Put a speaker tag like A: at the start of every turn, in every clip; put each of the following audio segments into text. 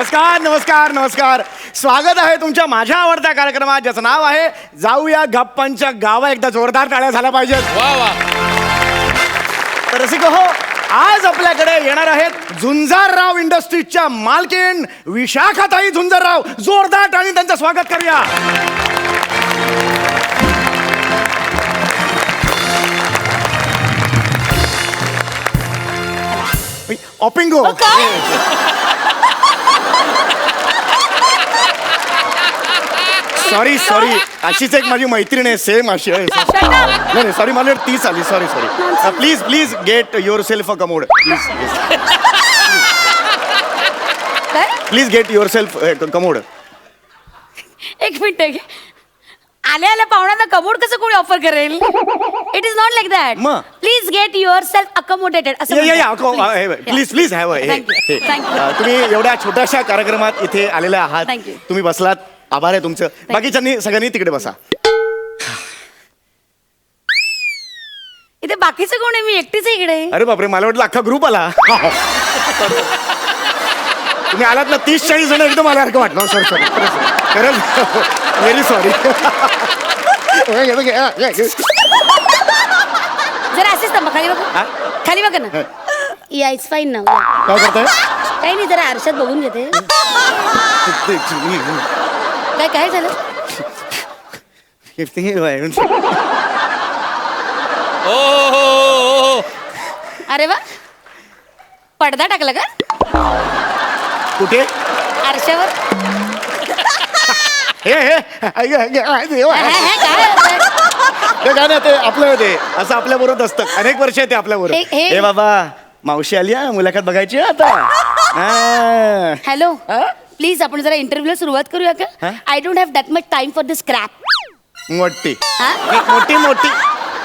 A: नमस्कार नमस्कार नमस्कार. स्वागत आहे तुमच्या माझ्या आवडत्या कार्यक्रमात ज्याचं नाव आहे जाऊया गप्पांच्या गावा. एकदा जोरदार टाळ्या झाल्या पाहिजेत.
B: वा वा.
A: तर रसिक हो आज आपल्याकडे येणार आहेत झुंजारराव इंडस्ट्रीजच्या मालकीण विशाखाताई झुंजारराव. जोरदार टाळी त्यांचं स्वागत करूया. ऑपिंगो सॉरी सॉरी अशीच एक माझी मैत्रीण आहे सेम अशी आहे. नाही नाही सॉरी मला तीच आली sorry sorry please please get yourself a commode please please get yourself commode
C: एक मिनिट. आल्या आल्या पाहुण्यांना कमोड कसं कोणी ऑफर करेल? It is not like that
A: मग?
C: Please get yourself accommodated असं म्हणतात.
A: Please please have
C: Thank you, thank you.
A: तुम्ही एवढ्या छोट्याशा कार्यक्रमात इथे आलेले आहात.
C: Thank you.
A: तुम्ही बसलात. आभार आहे तुमचं. बाकीच्यांनी सगळ्यांनी तिकडे बसा.
C: इथे बाकीचं कोण आहे? मी एकटीच आहे इकडे.
A: अरे बापरे मला वाटलं अख्खा ग्रुप आला. तुम्ही आलात ना तीस चाळीस जण एकदम आल्यासारखं वाटलं. सॉरी सॉरी खरंच व्हेरी सॉरी
C: जरा असेच थांबा खाली
A: हा?
C: बघा खाली बघा ना. या इट्स फाईन ना
A: काय करताय?
C: काही नाही जरा आरशात बघून घेते. काय काय झालं?
B: ओ हो, हो, हो.
C: अरे वा. पडदा टाकला का?
A: कुठे?
C: आरशावर.
A: हे हे अय्य, अय्य, अय्य, देवा.
C: हे, हे, काय?
A: ते काय ते आपलं ते असं आपल्या बरोबर असतं. अनेक वर्ष आहे ते आपल्या
C: हे- हे-
A: बरोबर हे बाबा मावशी आली हा मुलाखत बघायची आता. हा.
C: हॅलो.
A: हा?
C: प्लीज आपण जरा इंटरव्ह्यूला सुरुवात करूया का?
A: हा?
C: I don't have that much time for this crap
A: मोठी.
C: हा?
A: मोठी मोठी.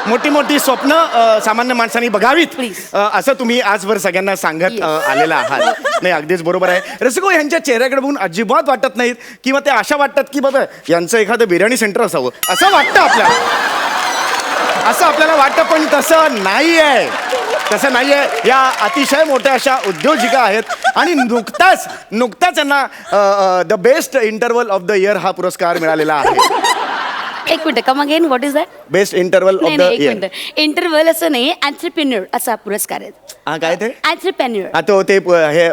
A: मोठी मोठी स्वप्न अ, सामान्य माणसांनी बघावीत.
C: Please.
A: अ, असं तुम्ही आजवर सगळ्यांना सांगत अ,
C: Yes.
A: आलेला आहात. नाही अगदीच बरोबर आहे. रसिको यांच्या चेहऱ्याकडे बघून अजिबात वाटत नाहीत किंवा ते अशा वाटतात की बाबा यांचं एखादं बिर्याणी सेंटर असावं. असं वाटतं आपल्याला. असं आपल्याला वाटतं पण तसं नाही आहे तसं नाही आहे या अतिशय मोठ्या अशा उद्योजिका आहेत. आणि नुकताच नुकताच यांना the best interval of the year हा पुरस्कार मिळालेला आहे.
C: एक minute come again what is that
A: best interval of
C: नाही
A: द
C: नाही एक
A: इयर
C: मिनिट. इंटरव्हल असं नाही अँट्रप्रेन्युअर असा पुरस्कार आहे.
A: हा काय ते?
C: अँट्रप्रेन्युअर
A: हा तो ते प- हे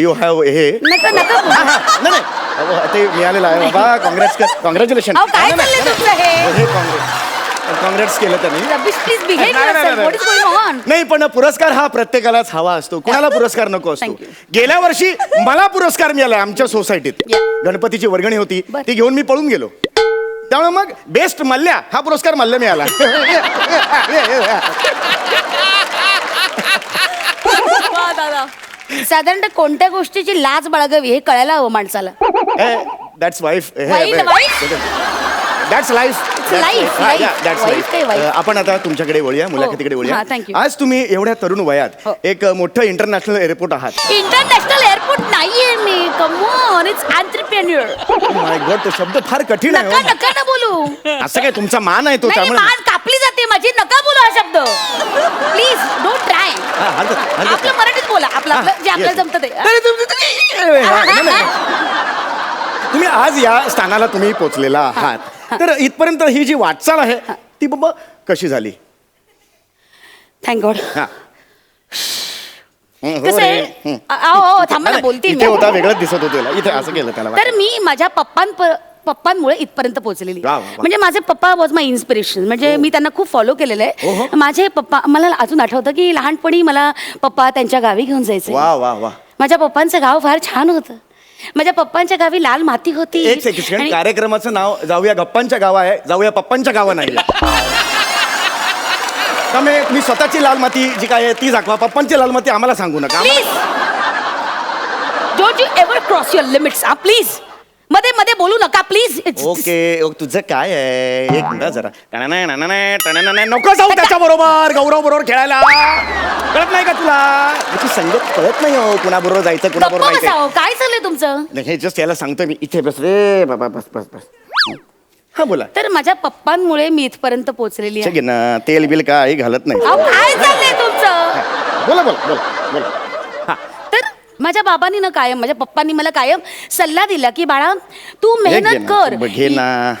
A: यू हॅव हे.
C: नका नका
A: हा, हा, नाही नाही. अहो, ते मिळालेलं आहे. बाबा काँग्रेस कॉंग्रॅच्युलेशन
C: अहो, काय चाललंय तुमचं हे?
A: हे काँग्रेस काँग्रेस केलं त्यांनी.
C: रबिश प्लीज बिहेव
A: नाही, नाही, नाही,
C: व्हॉट इज गोइंग ऑन
A: नाही पण पुरस्कार हा प्रत्येकालाच हवा असतो. कुणाला पुरस्कार नको असतो.
C: Thank you.
A: गेल्या वर्षी मला पुरस्कार मिळाला आमच्या सोसायटीत.
C: Yeah.
A: गणपतीची वर्गणी होती.
C: बर.
A: ती घेऊन मी पळून गेलो. त्यामुळे मग बेस्ट मल्ल्या हा पुरस्कार मल्ल्या मिळाला.
C: साधारणतः कोणत्या गोष्टीची लाज बाळगावी हे कळायला हवं माणसाला?
A: That's wife? दॅट्स लाईफ
C: काय wife?
A: आपण आता तुमच्याकडे वळूया मुलाखतीकडे
C: हा,
A: वळूया
C: thank you.
A: आज तुम्ही एवढ्या तरुण वयात
C: हो.
A: एक मोठं इंटरनॅशनल एअरपोर्ट आहात.
C: इंटरनॅशनल एअरपोर्ट नाहीये मी. Come on it's entrepreneur
A: my God तो शब्द फार कठीण
C: नका
A: आहे हो.
C: नका ना बोलू.
A: असं काय तुमचा मान आहे तो
C: नाही
A: त्यामुळे?
C: मान कापली जाते माझी. नका बोलू हा शब्द. प्लीज डोंट ट्राय
A: हा, हरकत- हरकत
C: आपलं
A: नाही.
C: मराठीत बोला. आपलं आपलं जे
A: Yes.
C: आपल्याला जमतं ते.
A: तुम्ही- हा, नाही, नाही. तुम्ही आज या स्थानाला तुम्ही पोचलेला आहात. तर इथपर्यंत ही जी वाटचाल आहे ती बाबा कशी झाली?
C: थँक गॉड
A: हा. हं, हो
C: कसं
A: रे.
C: आहे?
A: हं.
C: अ- अहो, अहो, थांबा ना
A: नाही,
C: बोलते
A: इथे होता वेगळंच दिसत होतो. इथे असं केलं त्याला
C: तर मी माझ्या पप्पां पप्पांमुळे इथपर्यंत पोहोचलेली.
A: वा, वा, वा.
C: म्हणजे माझे पप्पा वॉज माय इन्स्पिरेशन म्हणजे मी त्यांना खूप फॉलो केलेलं
A: हो, हो.
C: आहे माझे पप्पा मला अजून आठवतं की लहानपणी मला पप्पा त्यांच्या गावी घेऊन जायचे.
A: वा वा वा.
C: माझ्या पप्पांचं गाव फार छान होतं. माझ्या पप्पांच्या गावी लाल माती होती.
A: एक सेकंड
C: आणि-
A: कार्यक्रमाचं नाव जाऊया गप्पांच्या गावा आहे जाऊया पप्पांच्या गावा नाही त्यामुळे तुम्ही स्वतःची लाल माती जी काय आहे ती दाखवा. पप्पांची लाल माती आम्हाला सांगू नका.
C: Please don't you ever cross your limits please मध्ये बोलू नका प्लीज
A: ओके ओ, तुझं काय आहे? एक मिनिट जरा. नको जाऊ त्याच्या बरोबर गौरव बरोबर खेळायला. कळत नाही का तुला? संगत कळत नाही हो कुणाबरोबर जायचं कुणाबरोबर
C: गप्पा
A: जायचं
C: काय चाललंय तुमचं?
A: नाही, हे जस्ट याला सांगतोय मी. इथे बस रे बाबा बस बस बस. हा बोला.
C: तर माझ्या पप्पांमुळे मी इथपर्यंत पोहोचलेली आहे
A: ठीक आहे ना तेल बिल काही घालत नाही.
C: अहो काय चाललंय तुमचं?
A: बोला बोला बोला बोला.
C: माझ्या बाबांनी ना कायम माझ्या पप्पांनी मला कायम सल्ला दिला की बाळा तू मेहनत कर.
A: ना.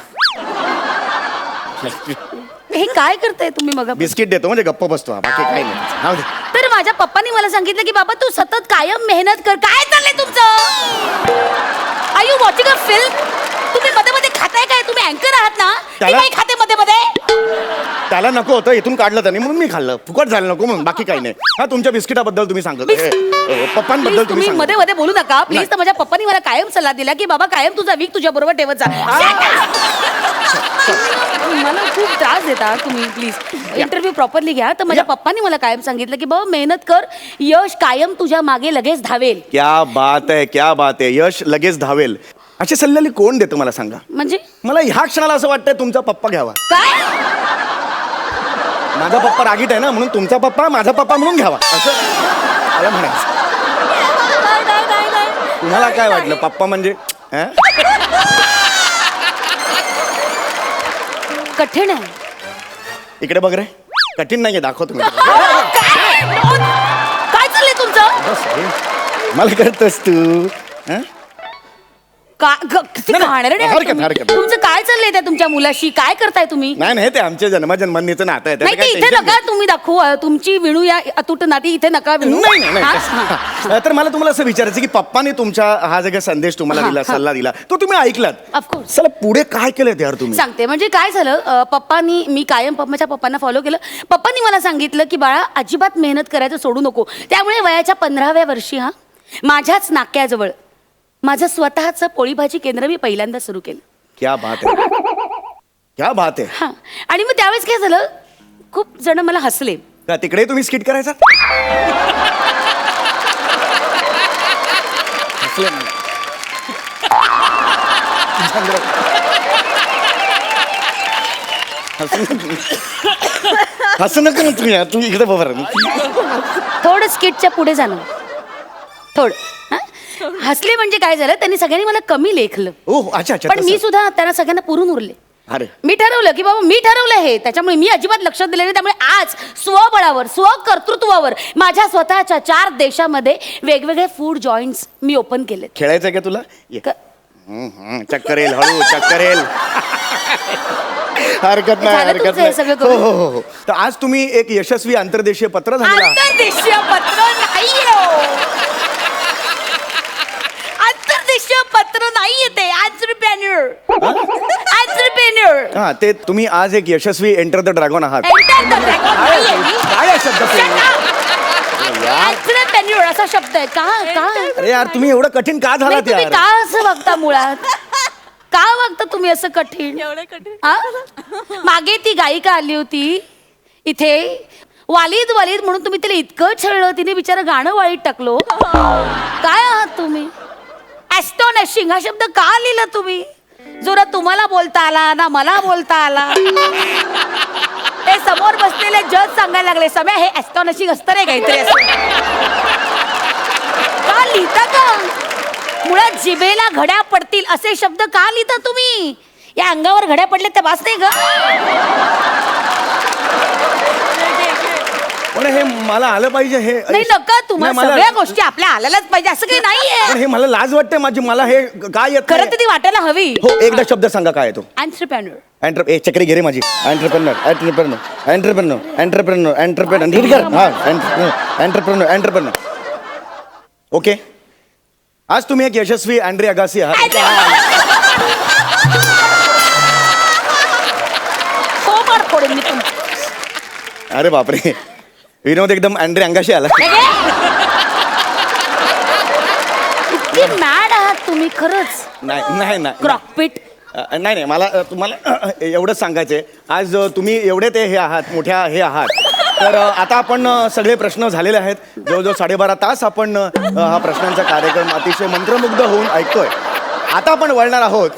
C: हे काय करताय तुम्ही मग?
A: बिस्किट देतो म्हणजे गप्प बसतो हा, बाकी काही नाही. राहू दे.
C: तर माझ्या पप्पांनी मला सांगितलं की बाबा तू सतत कायम मेहनत कर. काय चाललंय तुमचं? I you watching a film तुम्ही मध्ये मध्ये खाताय काय? तुम्ही अँकर आहात ना?
A: त्याला-
C: खाते मध्ये मध्ये
A: त्याला नको होतं इथून काढलं त्याने म्हणून मी खाल्लं. फुकट झालं नको म्हणून बाकी काही नाही. हा तुमच्या बिस्किटाबद्दल तुम्ही सांगत हे, हे, पप्पांबद्दल तुम्ही
C: तुम्ही
A: सांगत
C: मध्ये मध्ये बोलू नका. प्लीज. तर माझ्या पप्पांनी मला कायम सल्ला दिला की बाबा कायम तुझा वीक तुझ्या बरोबर ठेवत जा. मला खूप त्रास देता तुम्ही प्लीज इंटरव्ह्यू प्रॉपरली घ्या. तर माझ्या
A: या.
C: पप्पांनी मला कायम सांगितलं की बाबा मेहनत कर. यश कायम तुझ्या मागे लगेच धावेल.
A: क्या बात आहे क्या बात आहे. यश लगेच धावेल. असे सल्ल्याले कोण देतं मला सांगा?
C: म्हणजे?
A: मला ह्या क्षणाला असं वाटतंय तुमचा पप्पा घ्यावा.
C: काय?
A: माझा पप्पा रागीट आहे ना म्हणून तुमचा पप्पा माझा पप्पा म्हणून घ्यावा. असं मला म्हणायचं.
C: नाही, नाही, नाही, नाही.
A: तुम्हाला काय वाटलं? पप्पा म्हणजे अं?
C: कठीण आहे.
A: इकडे बघ रे. कठीण नाहीये दाखवतो मी.
C: काय? काय? चाललंय तुमचं?
A: बस रे. मला कळतस तू हं?
C: का ग- किती
A: नाही, नाही,
C: घाणेरडे आहात
A: हरकत,
C: तुम्ही.
A: हरकत.
C: तुमचं काय चाललंय त्या तुमच्या मुलाशी काय करताय तुम्ही
A: नाही नाही ते आमच्या जन्मजन्मांनीचं नातं आहे त्याचं
C: नाही ते इथे
A: tension
C: नका तुम्ही दाखवू अ, तुमची विणू या अतूट नाती इथे नका विणू
A: नाही
C: हा? हा.
A: तर मला तुम्हाला असं विचारायचं की पप्पाने तुमच्या हा जो काही संदेश तुम्हाला
C: हा,
A: दिला
C: हा.
A: सल्ला दिला तो तुम्ही ऐकलात
C: Of course.
A: चला पुढे काय केलं यार तुम्ही
C: सांगते म्हणजे काय झालं अ, पप्पांनी मी कायम पप्पा- माझ्या पप्पांना फॉलो केलं पप्पांनी मला सांगितलं की बाळा अजिबात मेहनत करायचं सोडू नको त्यामुळे वयाच्या पंधराव्या वर्षी हा माझ्याच नाक्याजवळ माझं स्वतःचं पोळी भाजी केंद्र मी पहिल्यांदा सुरू केलं.
A: क्या बात आहे. क्या बात आहे.
C: हा. आणि मग त्यावेळेस काय झालं? खूप जण मला हसले.
A: का तिकडे तुम्ही स्किट करायचा? हसले नाही. नको. हसू नको ना तुम्ही. तू इकडे बरोबर
C: थोडं स्किटच्या पुढे जाणं. थोडं? हसले म्हणजे काय झालं? त्यांनी सगळ्यांनी मला कमी लेखलं.
A: ओ अच्छा अच्छा
C: पण मी. सुद्धा त्यांना सगळ्यांना पुरून उरले.
A: अरे.
C: मी ठरवलं की बाबा मी ठरवलं हे. त्याच्यामुळे मी अजिबात लक्ष दिलं नाही. त्यामुळे आज स्वबळावर स्वकर्तृत्वावर माझ्या स्वतःच्या चार देशामध्ये वेगवेगळे फूड जॉईंट्स मी ओपन केलेत.
A: खेळायचं का तुला? ये.
C: क-
A: हम्म, हम्म, चक्कर येईल हळू चक्कर येईल. हरकत नाही
C: झालं
A: हरकत
C: तुमचं हे
A: नाही.
C: सगळं
A: हो
C: करून?
A: हो हो हो. तर आज तुम्ही एक यशस्वी आंतरदेशीय पत्र
C: आंतरदेशीय पत्र पत्र नाही येते आंतरप्रेन्युअर आंतरप्रेन्युअर
A: हा ते तुम्ही आज एक यशस्वी एंटर द ड्रॅगन आहात.
C: एंटर द ड्रॅगन
A: काय आहे? शब्द प्रेमी?
C: आंतरप्रेन्युअर असा शब्द आहे. का का?
A: अरे यार तुम्ही एवढं कठीण का
C: नाही,
A: झालात
C: तुम्ही
A: यार?
C: का असं वागता मुळात? का वागता तुम्ही असं कठीण? आ? मागे ती गायिका आली होती. इथे वालीद वालीद म्हणून तुम्ही तिला इतकं छळलं तिने बिचारा गाणं वाळीत टाकलो. काय आहात तुम्ही? ऍस्टॉनॅशिंग हा शब्द का लिहिला तुम्ही? जो ना तुम्हाला बोलता आला ना मला बोलता आला? ते समोर बसलेले जज सांगायला लागले सम्या हे ऍस्टॉनॅशिंग असतं रे काहीतरी असं. का लिहिता का मुळात जिभेला घड्या पडतील असे शब्द का लिहिता तुम्ही? या अंगावर घड्या पडल्या त्या वाच नाही ग.
A: पण हे मला आलं पाहिजे हे.
C: नाही नका तुम्हाला
A: नाही, मला-
C: सगळ्या गोष्टी आपल्या आल्यालाच पाहिजे. असं काही
A: पण
C: नाहीये
A: हे मला लाज वाटते माझी मला हे काय येत
C: खरं
A: नाही.
C: तर ती वाटायला हवी.
A: हो एकदा शब्द सांगा काय आहे तो.
C: एंटरप्रेन्युअर
A: एंटर ए चक्री घे रे माझी. Entrepreneur entrepreneur entrepreneur entrepreneur entrepreneur नीट कर. हा एंटरप्रेनर एंटरप्रेनर ओके आज तुम्ही एक यशस्वी अँड्री अगासी आहात.
C: मी तुमचं
A: अरे बापरे. विनोद एकदम अँड्री अंगाशी आला.
C: इतकी मॅड आहात तुम्ही खरंच.
A: नाही नाही नाही.
C: क्रॉकपिट
A: अ, नाही नाही मला अ, तुम्हाला एवढंच सांगायचंय. आज अ, तुम्ही एवढे ते हे आहात मोठ्या हे आहात. तर अ, आता आपण अ, सगळे प्रश्न झालेले आहेत. जवळजवळ साडेबारा तास आपण अ, हा प्रश्नांचा कार्यक्रम अतिशय मंत्रमुग्ध होऊन ऐकतोय. आता आपण वळणार आहोत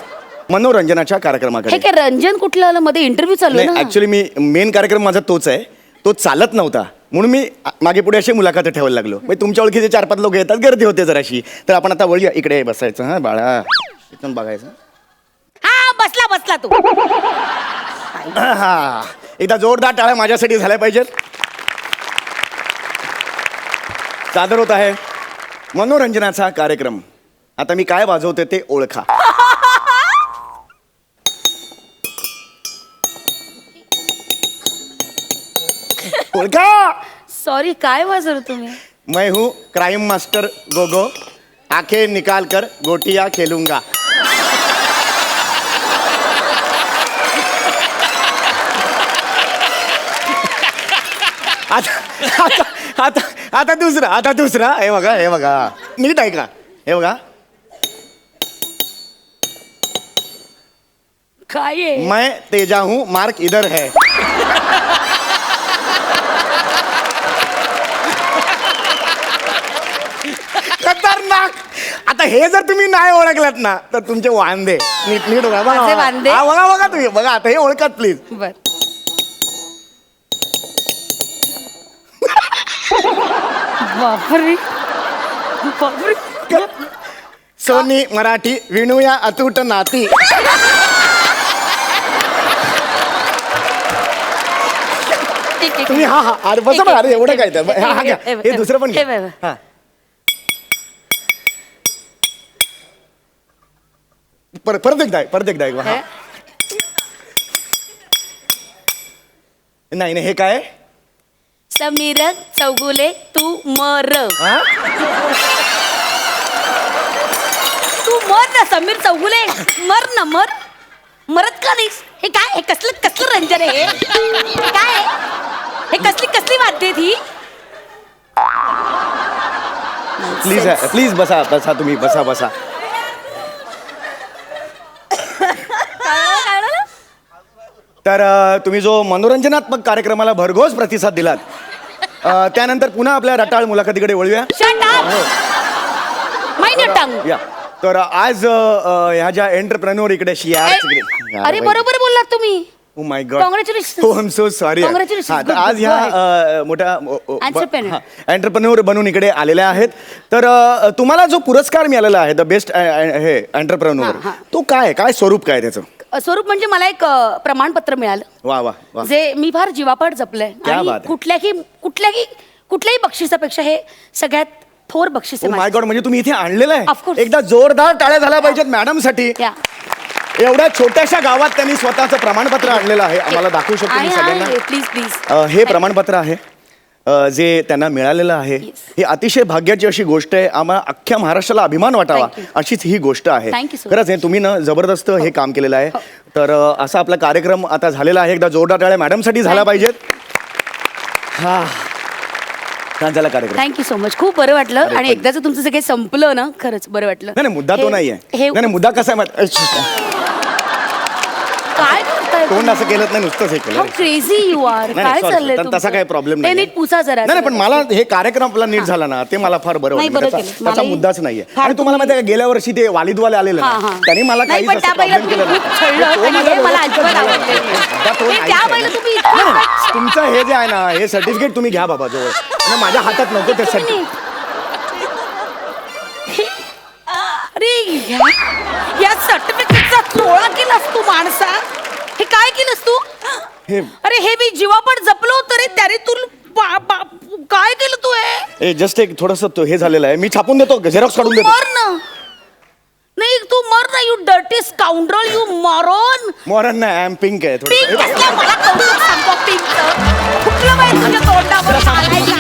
A: मनोरंजनाच्या
C: हे
A: कार्यक्रमाकडे
C: काय रंजन कुठलं आलं मध्ये इंटरव्ह्यू चालू आहे
A: नाही
C: ना?
A: ऍक्च्युली मी मेन कार्यक्रम माझा तोच आहे. तो चालत नव्हता. म्हणून मी मागे पुढे अशी मुलाखत ठेवायला लागलो. म्हणजे तुमच्या ओळखीचे चार पाच लोक येतात गर्दी होते जराशी. तर आपण आता वळूया. इकडे बसायचं हा बाळा. इथून बघायचं.
C: हा बसला बसला तू.
A: हा. एकदा जोरदार टाळ्या माझ्यासाठी झाल्या पाहिजेत. सादर होत आहे मनोरंजनाचा कार्यक्रम. आता मी काय वाजवते ते ओळखा. ओळखा
C: सॉरी काय वाजवलं तुम्ही?
A: मैं हूँ क्राइम मास्टर गोगो. आंखें निकाल कर गोटियां खेलूंगा. आता आता आता आता दुसरा आता दुसरा. हे बघा हे बघा. नीट ऐका हे बघा.
C: काय आहे?
A: मैं तेजा हूँ. मार्क इधर है. आता हे जर तुम्ही नाही ओळखलात ना तर तुमचे वांदे. नीट नीट बघा बघा
C: वांदे?
A: हा, बघा बघा तुम्ही. बघा आता हे ओळखत प्लीज
C: बर. बापरे. बापरे.
A: सोनी मराठी विणूया अतूट नाती.
C: ठीक आहे
A: तुम्ही हा हा. अरे बसा बघा अरे एवढं काय तर. हा हा घ्या.
C: हे-
A: दुसरं पण घ्या. हा. परत परत एकदा आहे, परत एकदा हा? नाही नाही हे काय?
C: समीर चौगुले तू मर
A: हा?
C: तू मर ना समीर चौगुले मर ना मर मरत का नाहीस हे काय हे कसलं कसलं रंजन आहे हे? हे काय आहे? हे कसली कसली वाद्य ती
A: प्लीज प्लीज बसा बसा तुम्ही बसा बसा तर तुम्ही जो मनोरंजनात्मक कार्यक्रमाला भरघोस प्रतिसाद दिलात अ, त्यानंतर पुन्हा आपल्या रटाळ मुलाखतीकडे वळूया या तर आज अ, अ, ह्या ज्या एंटरप्रेन्योर इकडे शिया
C: अरे बरोबर बोललात तुम्ही
A: ओ माय गॉड
C: Congratulations.
A: हो एम सो सॉरी
C: Congratulations.
A: हा तर
C: Good,
A: आज. ह्या
C: Go
A: अ, मोठ्या. एंटरप्रेन्योर बनून इकडे आलेल्या आहेत तर अ, तुम्हाला जो पुरस्कार मिळालेला आहे द बेस्ट हे एंटरप्रेन्योर
C: हा, हा.
A: तो काय आहे? काय स्वरूप काय आहे त्याचं
C: स्वरूप म्हणजे मला एक अ, प्रमाणपत्र मिळालं.
A: वा वा वा.
C: जे मी फार जीवापाड जपलंय.
A: क्या
C: आणि
A: बात आहे.
C: कुठल्याही कुठल्याही कुठल्याही बक्षिसापेक्षा हे सगळ्यात थोर बक्षीस आहे
A: माय
C: माझं.
A: गॉड म्हणजे तुम्ही इथे आणलेलं
C: Of
A: आहे. एकदा जोरदार टाळ्या झाल्या पाहिजेत मॅडमसाठी
C: या.
A: एवढ्या छोट्याशा गावात त्यांनी स्वतःचं प्रमाणपत्र आणलेलं आहे. आम्हाला दाखवू शकतो मी
C: आहे,
A: सगळ्यांना.
C: आहे. प्लीज प्लीज
A: अ, हे प्रमाणपत्र आहे. जे त्यांना मिळालेलं आहे. ही अतिशय भाग्याची अशी गोष्ट आहे. आम्हाला अख्ख्या महाराष्ट्राला अभिमान वाटावा. अशीच ही गोष्ट आहे. खरंच आहे तुम्ही ना जबरदस्त हे काम केलेलं आहे.
C: हो.
A: तर असा आपला कार्यक्रम आता झालेला आहे. एकदा जोरदार टाळ्या मॅडमसाठी झाला. पाहिजेत. हा. छान झाला कार्यक्रम.
C: थँक्यू सो मच खूप बरं वाटलं. आणि एकदाच तुमचं सगळे संपलं ना खरंच बरं वाटलं.
A: नाही मुद्दा तो
C: हे-
A: नाहीये.
C: हे
A: नाही नाही मुद्दा कसा आहे माहित- अश्श,
C: काय करताय
A: तोंड असं केलं नाही नुसतंच हे केलं
C: हाऊ क्रेझी यू आर
A: नाही,
C: काय
A: sorry,
C: चाललंय तुमचं?
A: तसा काही प्रॉब्लेम नाही
C: नीट पुसा जरा
A: नाही नाही, पण मला हे कार्यक्रम आपला नीट झाला ना ते मला फार बरं
C: नाही,
A: वाटलं.
C: बरं
A: त्याचा
C: केलं.
A: त्याचा
C: मलाही
A: मुद्दाच नाहीये.
C: फार
A: आणि तुम्हाला माहिती आहे का, गेल्या वर्षी ते वालिदवाले आलेले ना
C: हा.
A: त्यांनी मला
C: नाही,
A: काही
C: पण त्या बाईला तुम्ही खूप छळलं आणि हे मला अजिबात आवडलं नाही. हे त्या बाईला तुम्ही इतकं-
A: तुमचं हे जे आहे ना हे सर्टिफिकेट तुम्ही घ्या बाबा जवळ. नाही, माझ्या हातात नको ते सर्टिफिकेट
C: अरे या या सर्टिफिकेटचा चोळा केलास तू माणसा. हे काय केलंस तू?
A: हे
C: अरे हे मी जीवापण जपलो तरी रे त्याने तू बा- काय केलं तू हे?
A: ए जस्ट एक थोडस हे झालेलं आहे. मी छापून देतो झेरॉक्स काढून देतो.
C: मर ना. नाही तू मर ना you dirty scoundrel you moron
A: moron नाही आय एम पिंक आहे
C: पिंक असल्या मला सांगतो तुझ्या तोंडावर?